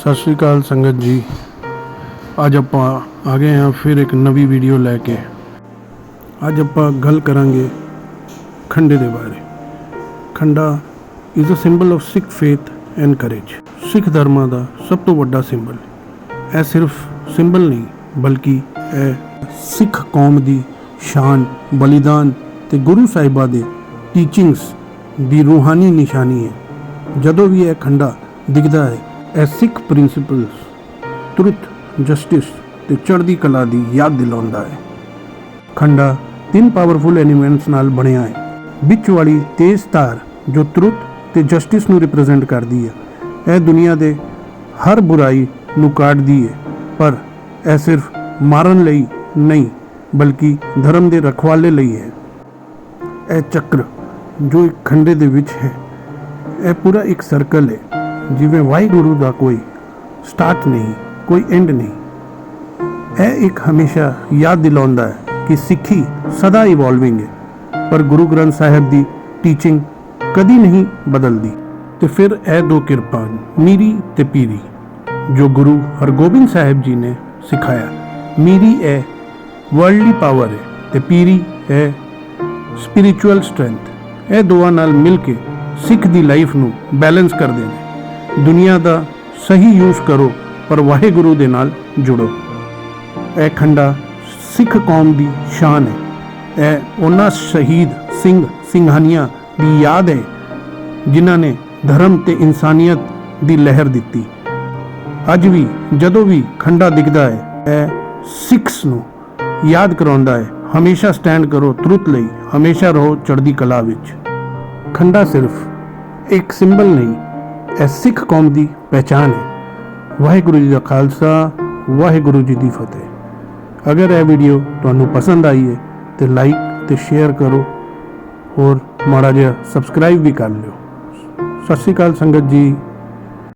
ਸਤਿ ਸ਼੍ਰੀ ਅਕਾਲ ਸੰਗਤ ਜੀ। ਅੱਜ ਆਪਾਂ ਆ ਗਏ ਹਾਂ ਫਿਰ ਇੱਕ ਨਵੀਂ ਵੀਡੀਓ ਲੈ ਕੇ। ਅੱਜ ਆਪਾਂ ਗੱਲ ਕਰਾਂਗੇ ਖੰਡੇ ਦੇ ਬਾਰੇ। Khanda is a symbol of Sikh faith and courage Sikh ਧਰਮਾਂ ਦਾ ਸਭ ਤੋਂ ਵੱਡਾ ਸਿੰਬਲ ਇਹ ਸਿਰਫ ਸਿੰਬਲ ਨਹੀਂ, ਬਲਕਿ ਇਹ ਸਿੱਖ ਕੌਮ ਦੀ ਸ਼ਾਨ, ਬਲੀਦਾਨ ਤੇ ਗੁਰੂ ਸਾਹਿਬਾਂ ਦੇ ਟੀਚਿੰਗਸ ਦੀ ਰੂਹਾਨੀ ਨਿਸ਼ਾਨੀ ਹੈ। ਜਦੋਂ ਵੀ ਇਹ ਖੰਡਾ ਦਿਖਦਾ ਹੈ ਇਹ ਸਿੱਖ ਪ੍ਰਿੰਸੀਪਲਸ ਟਰੁੱਥ ਜਸਟਿਸ ਤੇ ਚੜ੍ਹਦੀ ਕਲਾ ਦੀ ਯਾਦ ਦਿਲਾਉਂਦਾ ਹੈ। ਖੰਡਾ ਤਿੰਨ ਪਾਵਰਫੁਲ ਐਲੀਮੈਂਟਸ ਨਾਲ ਬਣਿਆ ਹੈ। ਵਿੱਚ ਵਾਲੀ ਤੇਜ਼ ਧਾਰ ਜੋ ਟਰੁੱਥ ਤੇ ਜਸਟਿਸ ਨੂੰ ਰਿਪਰੈਜ਼ੈਂਟ ਕਰਦੀ ਹੈ, ਇਹ ਦੁਨੀਆ ਦੇ ਹਰ ਬੁਰਾਈ ਨੂੰ ਕਾਟਦੀ ਹੈ, ਪਰ ਇਹ ਸਿਰਫ ਮਾਰਨ ਲਈ ਨਹੀਂ, ਬਲਕਿ ਧਰਮ ਦੇ ਰਖਵਾਲੇ ਲਈ ਹੈ। ਇਹ ਚੱਕਰ ਜੋ ਇੱਕ ਖੰਡੇ ਦੇ ਵਿੱਚ ਹੈ, ਇਹ ਪੂਰਾ ਇੱਕ ਸਰਕਲ ਹੈ। ਜਿਵੇਂ ਵਾਹਿਗੁਰੂ ਦਾ ਕੋਈ ਸਟਾਰਟ ਨਹੀਂ, ਕੋਈ ਐਂਡ ਨਹੀਂ। ਇਹ ਇੱਕ ਹਮੇਸ਼ਾ ਯਾਦ ਦਿਲਾਉਂਦਾ ਹੈ ਕਿ ਸਿੱਖੀ ਸਦਾ ਇਵੋਲਵਿੰਗ ਹੈ, ਪਰ ਗੁਰੂ ਗ੍ਰੰਥ ਸਾਹਿਬ ਦੀ ਟੀਚਿੰਗ ਕਦੀ ਨਹੀਂ ਬਦਲਦੀ। ਤੇ ਫਿਰ ਇਹ ਦੋ ਕਿਰਪਾਨ ਮੀਰੀ ਤੇ ਪੀਰੀ, ਜੋ ਗੁਰੂ ਹਰਗੋਬਿੰਦ ਸਾਹਿਬ ਜੀ ਨੇ ਸਿਖਾਇਆ। ਮੀਰੀ ਇਹ ਵਰਲਡਲੀ ਪਾਵਰ ਹੈ ਤੇ ਪੀਰੀ ਹੈ ਸਪਿਰਚੁਅਲ ਸਟਰੈਂਥ ਇਹ ਦੋਵਾਂ ਨਾਲ ਮਿਲ ਕੇ ਸਿੱਖ ਦੀ ਲਾਈਫ ਨੂੰ ਬੈਲੈਂਸ ਕਰਦੇ ਨੇ। ਦੁਨੀਆ ਦਾ ਸਹੀ ਯੂਜ਼ ਕਰੋ, ਪਰ ਵਾਹਿਗੁਰੂ ਦੇ ਨਾਲ ਜੁੜੋ। ਇਹ ਖੰਡਾ ਸਿੱਖ ਕੌਮ ਦੀ ਸ਼ਾਨ ਹੈ। ਇਹ ਉਹਨਾਂ ਸ਼ਹੀਦ ਸਿੰਘ ਸਿੰਘਾਨੀਆਂ ਦੀ ਯਾਦ ਹੈ, ਜਿਨ੍ਹਾਂ ਨੇ ਧਰਮ ਤੇ ਇਨਸਾਨੀਅਤ ਦੀ ਲਹਿਰ ਦਿੱਤੀ। ਅੱਜ ਵੀ, ਜਦੋਂ ਵੀ ਖੰਡਾ ਦਿਖਦਾ ਹੈ, ਇਹ ਸਿੱਖਸ ਨੂੰ ਯਾਦ ਕਰਾਉਂਦਾ ਹੈ। ਹਮੇਸ਼ਾ ਸਟੈਂਡ ਕਰੋ ਤਰੁੱਤ ਲਈ, ਹਮੇਸ਼ਾ ਰਹੋ ਚੜ੍ਹਦੀ ਕਲਾ ਵਿੱਚ। ਖੰਡਾ ਸਿਰਫ ਇੱਕ ਸਿੰਬਲ ਨਹੀਂ ਇਹ ਸਿੱਖ ਕੌਮ ਦੀ ਪਹਿਚਾਨ ਹੈ। ਵਾਹਿਗੁਰੂ ਜੀ ਦਾ ਖਾਲਸਾ, ਵਾਹਿਗੁਰੂ ਜੀ ਦੀ ਫਤਿਹ। ਅਗਰ ਇਹ ਵੀਡੀਓ ਤੁਹਾਨੂੰ ਪਸੰਦ ਆਈ ਹੈ, ਤੇ ਲਾਈਕ ਤੇ ਸ਼ੇਅਰ ਕਰੋ ਹੋਰ ਮਾੜਾ ਜਿਹਾ ਸਬਸਕ੍ਰਾਈਬ ਵੀ ਕਰ ਲਿਓ। ਸਤਿ ਸ਼੍ਰੀ ਅਕਾਲ ਸੰਗਤ ਜੀ।